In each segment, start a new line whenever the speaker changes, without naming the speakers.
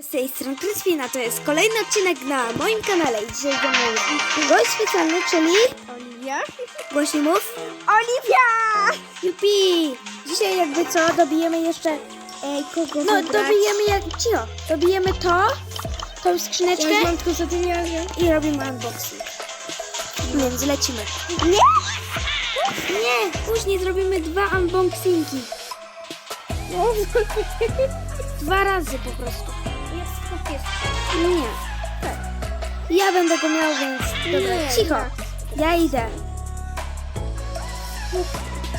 Z tej strony Kryspina, to jest kolejny odcinek na moim kanale i dzisiaj ze mną gość specjalny, czyli
Oliwia?
głośniej mów
Oliwia!
Jupi! Dzisiaj jakby co, dobijemy jeszcze
Ej, kogo
no dobijemy jak, cicho, dobijemy to tą skrzyneczkę
Ja mam tylko za pieniądze.
i robimy unboxing więc lecimy
Nie!
nie, później zrobimy dwa unboxingi dwa razy po prostu. Nie tak. ja będę go miał, więc dobra,
Nie,
cicho
ja.
Ja idę.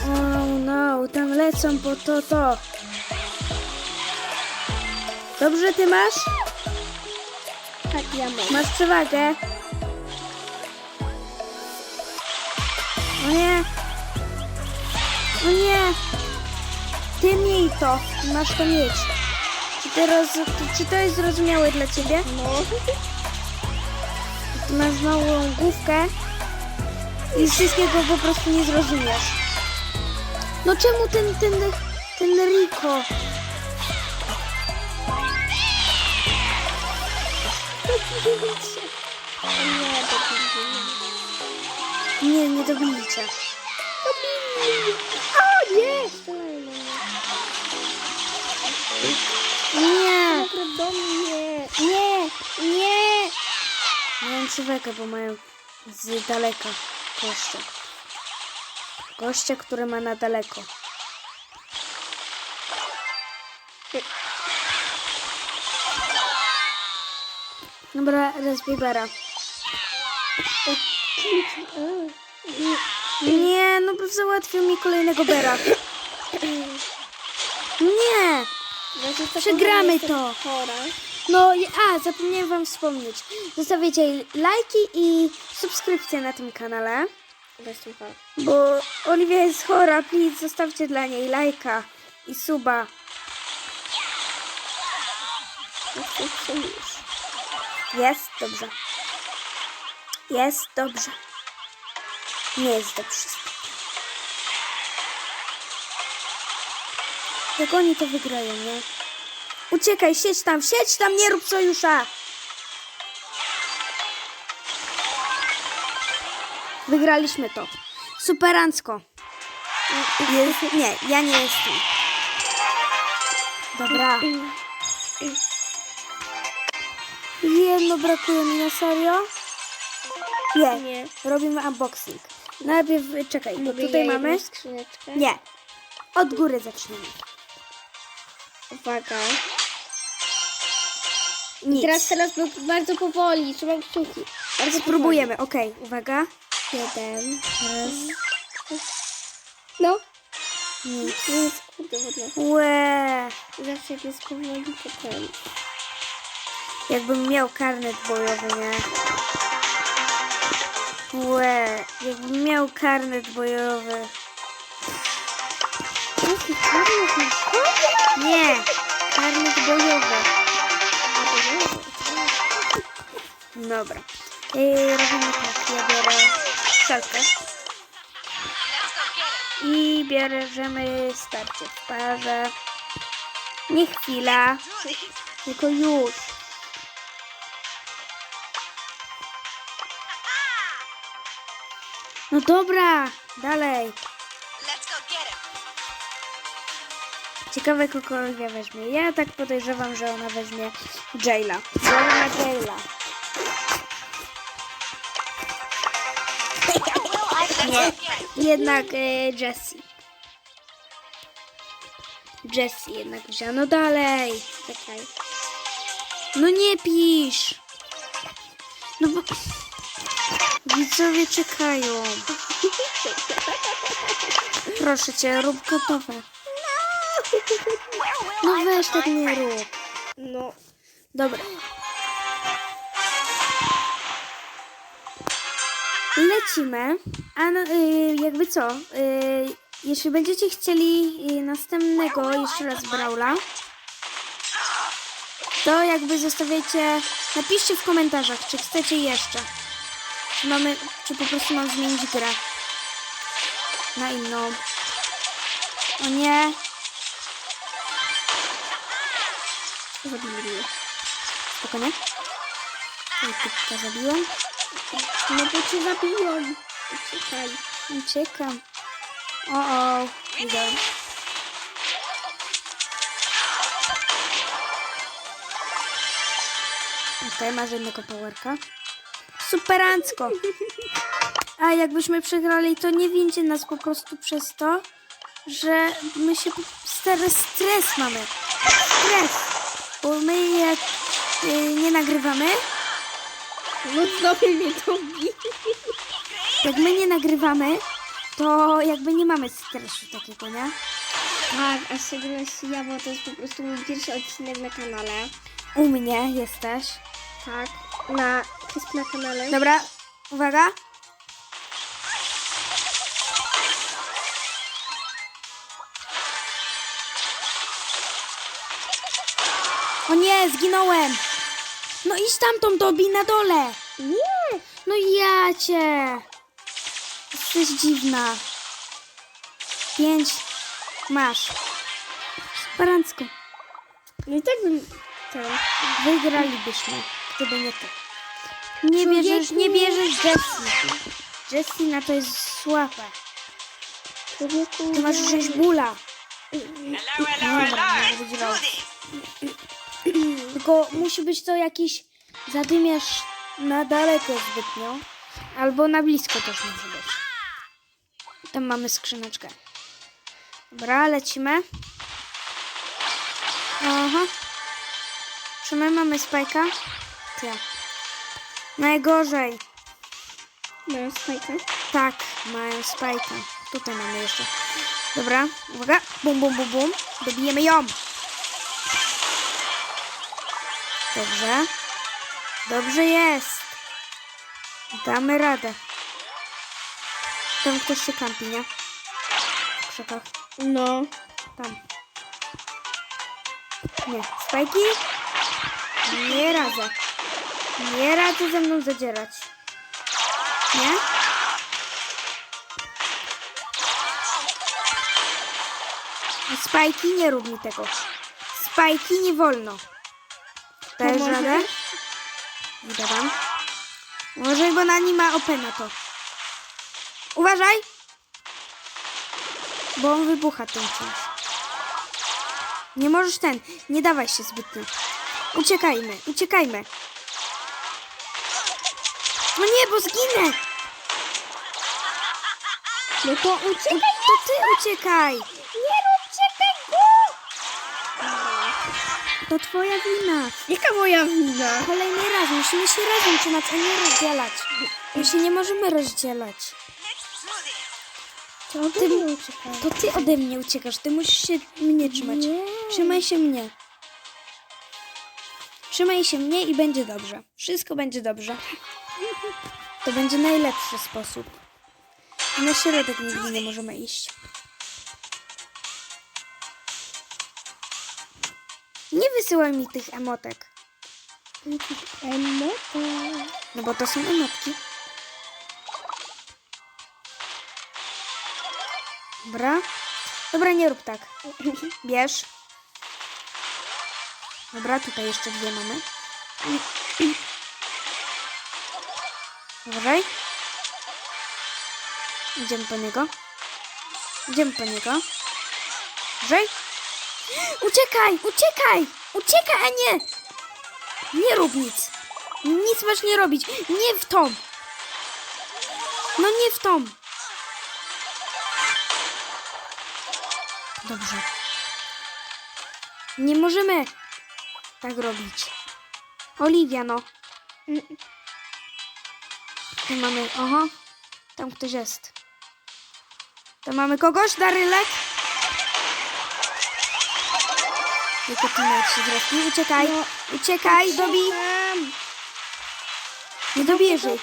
Oh no, tam lecą po to to. Dobrze ty masz?
Tak, ja mam.
Masz przewagę. O nie. O nie. Ty miej to. Masz to mieć. Roz... Czy to jest zrozumiałe dla ciebie?
No.
Ty masz małą główkę i wszystkiego po prostu nie zrozumiesz. No czemu ten, ten, ten Rico?
Nie, to
Nie, nie dobijcie.
O nie!
Nie,
do mnie. Nie! Nie!
mają przewagę, bo mają z daleka gościa. Gościa, który ma na daleko. Dobra, Raspberry'a. Nie, no bo załatwił mi kolejnego bera. Nie! Przegramy to.
Chora.
No, i- a, zapomniałem wam wspomnieć. Zostawiajcie lajki i subskrypcje na tym kanale, bo Oliwia jest chora, please, zostawcie dla niej lajka i suba. Jest dobrze. Jest dobrze. Nie jest dobrze. Jak oni to wygrają, nie? Uciekaj, siedź tam, siedź tam, nie rób sojusza! Wygraliśmy to. Superancko. Jest, nie, ja nie jestem. Dobra. Jedno brakuje mi na serio. Nie,
Nie.
robimy unboxing. Najpierw, czekaj, bo tutaj mamy...
skrzyneczkę?
Nie, od góry zaczniemy.
Uwaga.
Nic.
Teraz, teraz był bardzo powoli. Trzymam kciuki. Bardzo
Spróbujemy, okej, uwaga.
Jeden.
Raz,
No.
nic.
Nic, kurde, wodno.
Łe,
Zawsze jak jest powoli, to ten.
jakbym miał karnet bojowy, nie? Łe, jakbym miał karnet bojowy. Nie, karnet bojowy. Dobra. Yy, robimy tak, ja biorę szalkę. I bierzemy starcie w parze. Nie chwila, tylko już. No dobra, dalej. Ciekawe, kogo weźmie. Ja tak podejrzewam, że ona weźmie Jayla. Biorę na. Nie, jednak e, Jessie. Jessie jednak wzięła. No dalej.
Czekaj.
No nie pisz. No bo... Widzowie czekają. Proszę cię, rób gotowe. No weź tak nie rób.
No.
Dobra. Lecimy. A no, y, jakby co? Y, jeśli będziecie chcieli y, następnego jeszcze raz Brawla, to jakby zostawiajcie, napiszcie w komentarzach, czy chcecie jeszcze. Czy mamy, czy po prostu mam zmienić grę na inną. O nie.
Zabili.
Spokojnie. Oj, typka zabiłam.
No bo cię zabiją. Uciekaj.
Uciekam. O, o, widziałem. Okej, masz jednego powerka. Superancko. A jakbyśmy przegrali, to nie wincie nas po prostu przez to, że my się teraz stres mamy. Stres. Bo my jak y, nie nagrywamy,
No mnie to bije.
jak my nie nagrywamy, to jakby nie mamy stresu takiego, nie?
Tak, a w szczególności ja, bo to jest po prostu mój pierwszy odcinek na kanale.
U mnie jesteś.
Tak. Na, jest na kanale.
Dobra, uwaga. O nie, zginąłem. No idź tamtą dobi na dole.
Nie!
No ja cię. Jesteś dziwna. Pięć. Masz. Sparancko.
No i tak bym... Ten.
Wygralibyśmy, gdyby nie ty. Nie bierzesz, nie bierzesz Jessie. Jessie na to jest słaba.
Człowieku...
Ty masz
ja-
rzeźbula.
Hello, hello, hello.
Tylko musi być to jakiś zadymiarz na daleko zbytnio. Albo na blisko też może być. Tam mamy skrzyneczkę. Dobra, lecimy. Aha. Czy my mamy spajka? Ty. Najgorzej.
Moją spajkę.
Tak, mają spajka. Tutaj mamy jeszcze. Dobra, uwaga. Bum, bum, bum, bum. Dobijemy ją. Dobrze. Dobrze jest. Damy radę. Tam ktoś się kampi, nie? W krzakach.
No.
Tam. Nie. Spajki? Nie radzę. Nie radzę ze mną zadzierać. Nie? Spajki, nie rób mi tego. Spajki nie wolno. Dajesz
Pomożesz?
radę? Uważaj, bo na nim ma OP na to. Uważaj! Bo on wybucha tym czymś. Nie możesz ten. Nie dawaj się zbytnio. Uciekajmy, uciekajmy. No nie, bo zginę!
No to uciekaj!
To ty uciekaj!
Nie róbcie tego!
To twoja wina.
Jaka moja wina?
Kolejny raz, musimy się razem trzymać, a nie rozdzielać. My się nie możemy rozdzielać.
To ty.
To ty ode mnie uciekasz, ty musisz się mnie trzymać.
Nie.
Trzymaj się mnie. Trzymaj się mnie i będzie dobrze. Wszystko będzie dobrze. To będzie najlepszy sposób. Na środek nigdy nie możemy iść. Wysyłaj mi tych emotek.
Emota.
No bo to są emotki. Dobra. Dobra, nie rób tak. Bierz. Dobra, tutaj jeszcze dwie mamy. Uważaj. Idziemy po niego. Idziemy po niego. Uważaj. Uciekaj, uciekaj! Uciekaj, a nie! Nie rób nic. Nic masz nie robić. Nie w tą. No nie w tą. Dobrze. Nie możemy tak robić. Oliwia, no. Tu mamy, oho. Tam ktoś jest. Tam mamy kogoś, Darylek. Ty się zrespił. Uciekaj.
No,
Uciekaj, dobij.
Tam.
Nie dobijesz jej.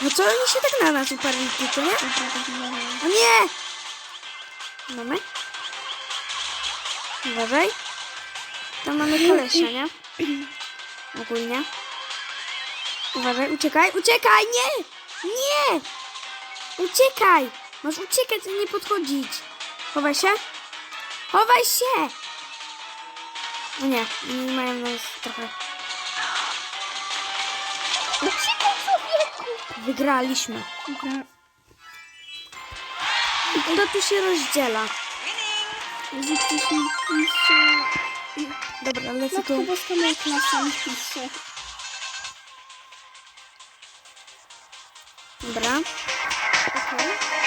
No co oni się tak na nas uparli tylko, nie? O nie! Mamy? Uważaj. Tam mamy kolesia, nie? Ogólnie. Uważaj, uciekaj, uciekaj, nie! Nie! Uciekaj! Masz uciekać, a nie podchodzić. Chowaj się. Chowaj się! No nie, nie mają nas trochę.
Uciekaj człowieku!
Wygraliśmy. I kto tu się rozdziela?
Pisze...
Dobra, lecę
Matko
tu.
Boska moja klasa mi pisze.
Dobra.
Okej.
Ojej,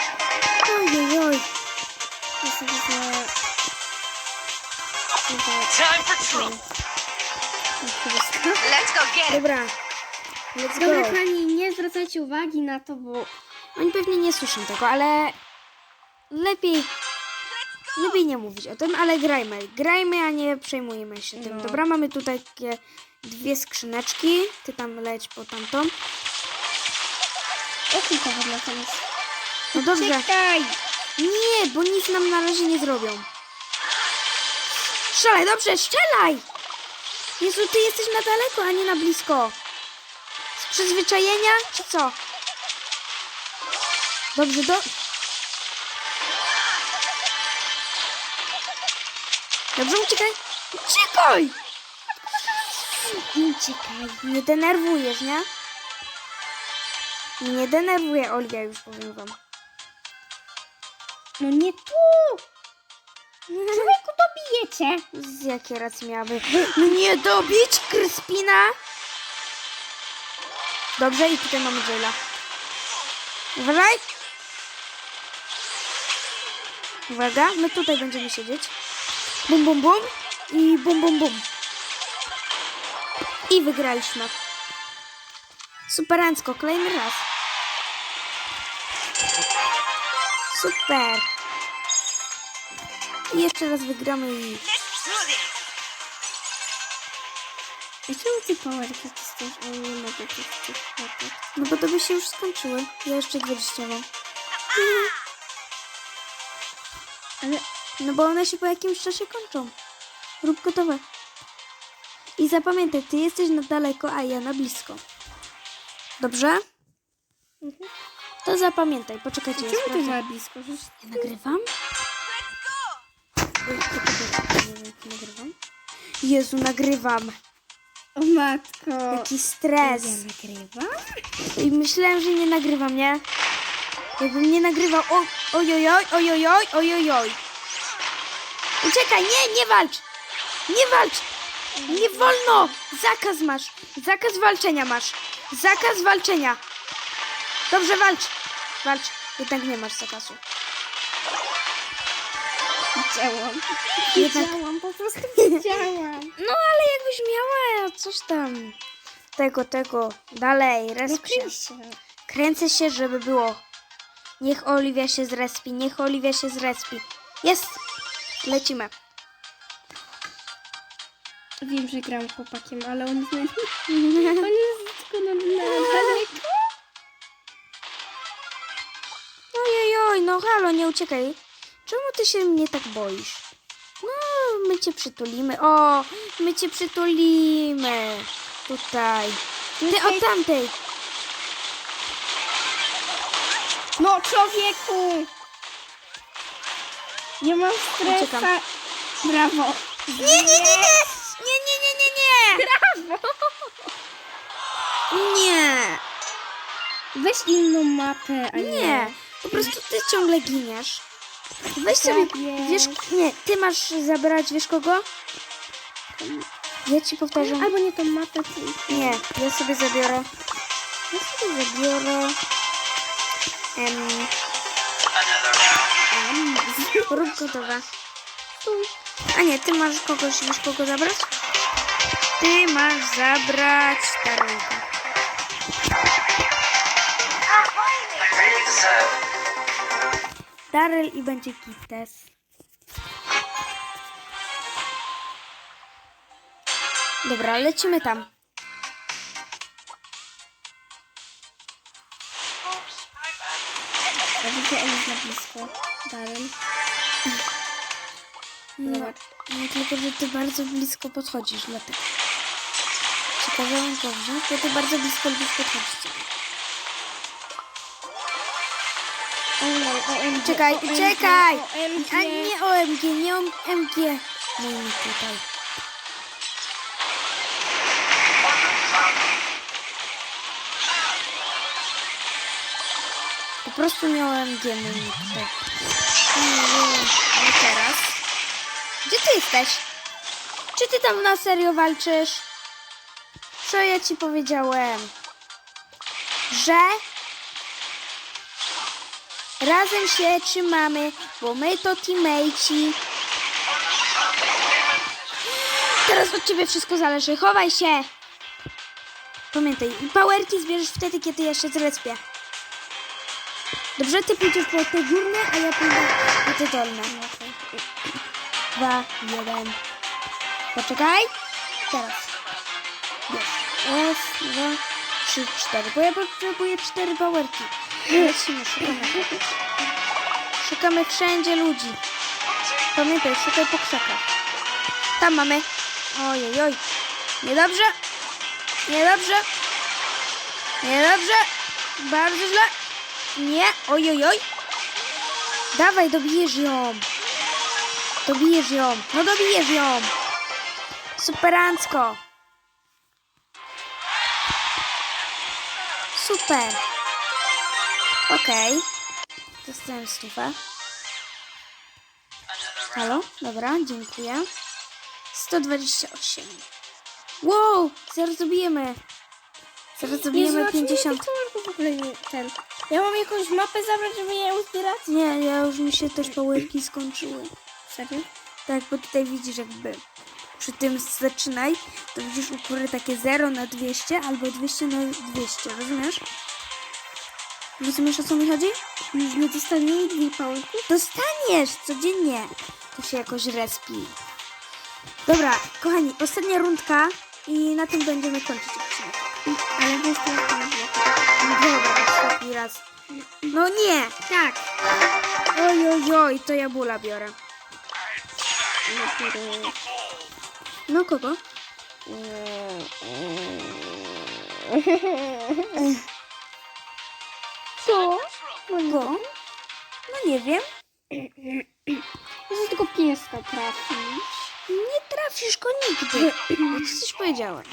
oj.
Ja sobie.
Time for trouble. Let's go get it.
Dobra. Let's
Dobra,
go.
kochani, nie zwracajcie uwagi na to, bo
Oni pewnie nie słyszą tego, ale lepiej, lepiej nie mówić o tym, ale grajmy. Grajmy, a nie przejmujmy się tym.
No.
Dobra, mamy tutaj takie dwie skrzyneczki. Ty tam leć po tamtą.
o kilka dla tam jest.
No dobrze.
Czekaj!
Nie, bo nic nam na razie nie zrobią. Strzelaj, dobrze, strzelaj! Jezu, ty jesteś na daleko, a nie na blisko. Z przyzwyczajenia, czy co? Dobrze, do... Dobrze, uciekaj. Uciekaj! Uciekaj. Nie denerwujesz, nie? Nie denerwuję Olga, już powiem wam.
No nie tu! Człowieku, to bijecie!
Z jakiej racji miałaby mnie dobić, Kryspina? Dobrze, i tutaj mamy Jaila. Uważaj! Uwaga, my tutaj będziemy siedzieć. Bum, bum, bum. I bum, bum, bum. I wygraliśmy. Superancko, kolejny raz. Super. I jeszcze raz wygramy i...
A czemu ty powerki dostajesz? O, nie mogę tych tych.
No bo to by się już skończyły. Ja jeszcze 20 mam.
Ale
No bo one się po jakimś czasie kończą. Rób gotowe. I zapamiętaj, ty jesteś na daleko, a ja na blisko. Dobrze? To zapamiętaj. Poczekajcie,
czemu ty
sprawdzę.
za blisko? Przecież
Ja nagrywam? Oj, poczekaj, nie wiem, czy nagrywam. Jezu, nagrywam.
O matko!
Jaki stres.
Ja nagrywam?
I myślałem, że nie nagrywam, nie? Jakbym nie nagrywał. O, ojojoj, ojojoj, ojojoj. Uciekaj, nie, nie walcz! Nie walcz! Nie wolno! Zakaz masz! Zakaz walczenia masz! Zakaz walczenia! Dobrze, walcz! Walcz. Jednak nie masz zakazu.
Widziałam.
Jednak-
Widziałam, po prostu widziałam.
No, ale jakbyś miała coś tam. Tego, tego. Dalej,
No
resp się. Kręcę się, żeby było. Niech Oliwia się zrespi, niech Oliwia się zrespi. Jest! Lecimy.
Wiem, że gram chłopakiem, ale on jest, on jest tylko na, na
no halo, nie uciekaj. Czemu ty się mnie tak boisz? No, my cię przytulimy. O, my cię przytulimy. Tutaj. Ty od tamtej.
No człowieku! Nie mam stresa.
Uciekam.
Brawo.
Nie, nie, nie, nie! Nie, nie, nie, nie, nie!
Brawo.
Nie!
Weź inną mapę, a nie.
Nie, po prostu ty ciągle giniesz. Weź sobie,
Tak
wiesz, nie, ty masz zabrać, wiesz kogo? Ja ci powtarzam.
Albo nie tą mapę.
Nie, ja sobie zabiorę. Ja sobie zabiorę. Em, rób gotowe. A nie, ty masz kogoś, wiesz kogo zabrać? Ty masz zabrać Darylka. Daryl i będzie Kites. Dobra, lecimy tam.
Widzę, jest na blisko. Darren.
No, no tylko, że ty bardzo blisko podchodzisz, dlatego. Przekazałem dobrze, to ty bardzo blisko lubisz podchodzić. Czekaj, czekaj! A nie OMG, nie OMG. Mój mi tutaj. Po prostu nie OMG, mój mi tutaj. No teraz. Gdzie ty jesteś? Czy ty tam na serio walczysz? Co ja ci powiedziałem? Że razem się trzymamy, bo my to teammateci. Teraz od ciebie wszystko zależy. Chowaj się! Pamiętaj, powerki zbierzesz wtedy, kiedy się zrespię. Dobrze, ty pójdziesz po te górne, a ja pójdę po te dolne. Dwa, jeden. Poczekaj. Teraz. Wiesz. Raz, dwa, trzy, cztery. Bo ja potrzebuję cztery powerki. Lecimy, szukamy. Szukamy wszędzie ludzi. Pamiętaj, szukaj po krzakach. Tam mamy. Ojej, oj. Niedobrze. Niedobrze. Niedobrze. Bardzo źle. Nie. Oj, oj, oj. Dawaj, dobijesz ją. Dobijesz ją. No dobijesz ją. Superancko. Super. Okej. Dostałem stówę. Halo? Dobra, dziękuję. 128. Wow! Zaraz dobijemy. Zaraz dobijemy
Jezu, a czy mnie
50.
tylko w ogóle nie ten. Ja mam jakąś mapę zabrać, żeby je uzbierać?
Nie, ja już mi się też połyrki skończyły.
Serio?
Tak, bo tutaj widzisz jakby przy tym zaczynaj, to widzisz u góry takie 0 na 200 albo 200 na 200, rozumiesz? Rozumiesz o co mi chodzi?
Nie dostaniemy dwie pałki?
Dostaniesz codziennie. To się jakoś respi. Dobra, kochani, ostatnia rundka i na tym będziemy kończyć odcinek.
Ale to jest tylko
No Dobra, ostatni raz. No nie!
Tak.
Oj, oj, oj, to ja bula biorę. No kogo?
Co?
Go? No nie wiem.
Muszę tylko pieska trafić.
Nie trafisz go nigdy. Ja ci coś powiedziałem.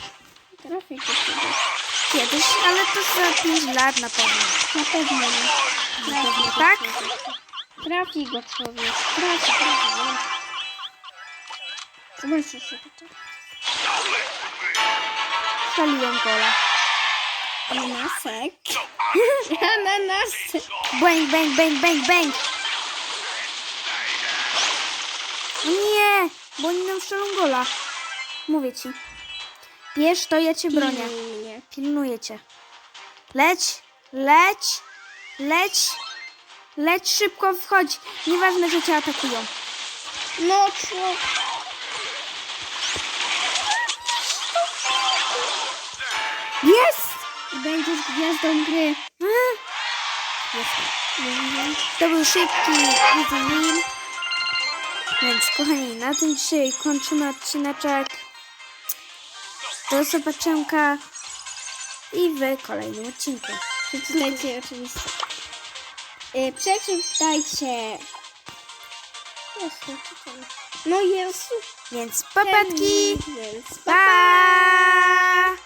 Trafię go kiedyś.
Kiedyś, ale to za 5 lat na pewno.
Na pewno.
Na pewno tak?
Trafi go człowiek. Trafi, trafi. no. Zobaczcie się to.
Szaliłem gola.
Ananasek. Ananasek.
Bang, bang, bang, bang, bang. Nie, bo oni nam strzelą gola. Mówię ci. Bierz to, ja cię bronię. Pilnuję cię. Leć, leć, leć, leć szybko, wchodź. Nieważne, że cię atakują.
No człowiek. Będziesz gwiazdą gry.
Jestem. To był szybki win. Więc kochani, na tym dzisiaj kończymy odcineczek. Do zobaczenia i w kolejnym odcinku.
Przeczytajcie oczywiście. Y, przeczytajcie. No Jezu.
Więc papatki!
Więc
Pa!